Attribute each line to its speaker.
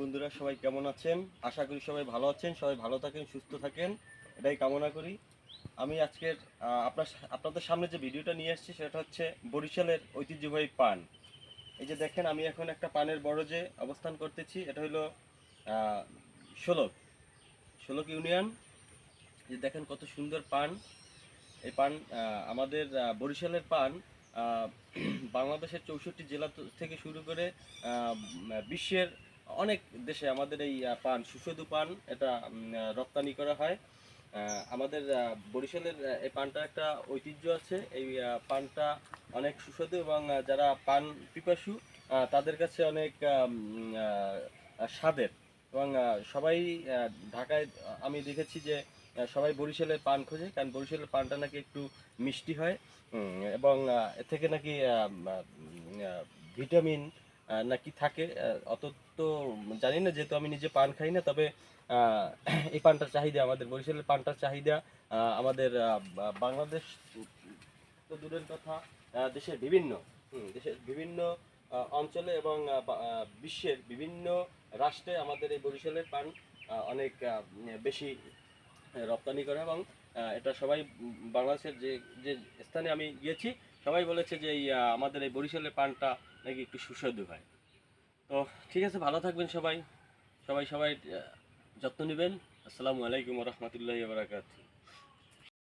Speaker 1: বন্ধুরা, সবাই কেমন আছেন? আশা করি সবাই ভালো আছেন, সবাই ভালো থাকেন, সুস্থ থাকেন। এটাই কামনা করি। আমি আজকের আপনার আপনাদের সামনে যে ভিডিওটা নিয়ে এসেছি সেটা হচ্ছে বরিশালের ঐতিহ্যবাহী পান। এই যে দেখেন, আমি এখন একটা পানের বড় যে অবস্থান করতেছি। এটা হলো ষোলক ষোলক ইউনিয়ন। যে দেখেন কত সুন্দর পান। এই পান আমাদের বরিশালের পান বাংলাদেশের চৌষট্টি জেলা থেকে শুরু করে বিশ্বের অনেক দেশে আমাদের এই পান, সুস্বাদু পান এটা রপ্তানি করা হয়। আমাদের বরিশালের এই পানটা একটা ঐতিহ্য আছে। এই পানটা অনেক সুস্বাদু এবং যারা পান পিপাসু তাদের কাছে অনেক স্বাদের। এবং সবাই ঢাকায় আমি দেখেছি যে সবাই বরিশালের পান খোঁজে, কারণ বরিশালের পানটা নাকি একটু মিষ্টি হয়। এবং এর থেকে নাকি ভিটামিন নাকি থাকে অত তো জানি না, যেহেতু আমি নিজে পান খাই না, তবে এই পানটার চাহিদা, আমাদের বরিশালের পানটার চাহিদা আমাদের বাংলাদেশ তো দূরের কথা দেশের বিভিন্ন দেশের বিভিন্ন অঞ্চলে এবং বিশ্বের বিভিন্ন রাষ্ট্রে আমাদের এই বরিশালের পান অনেক বেশি রপ্তানি করে এবং এটা সবাই বাংলাদেশের যে যে স্থানে আমি গিয়েছি, সবাই বলেছে যে এই আমাদের এই বরিশালের পানটা নাকি একটু সুস্বাদু হয়। তো ঠিক আছে, ভালো থাকবেন সবাই। সবাই সবাই যত্ন নেবেন। আসসালামু আলাইকুম রহমতুল্লাহ বারাকাতু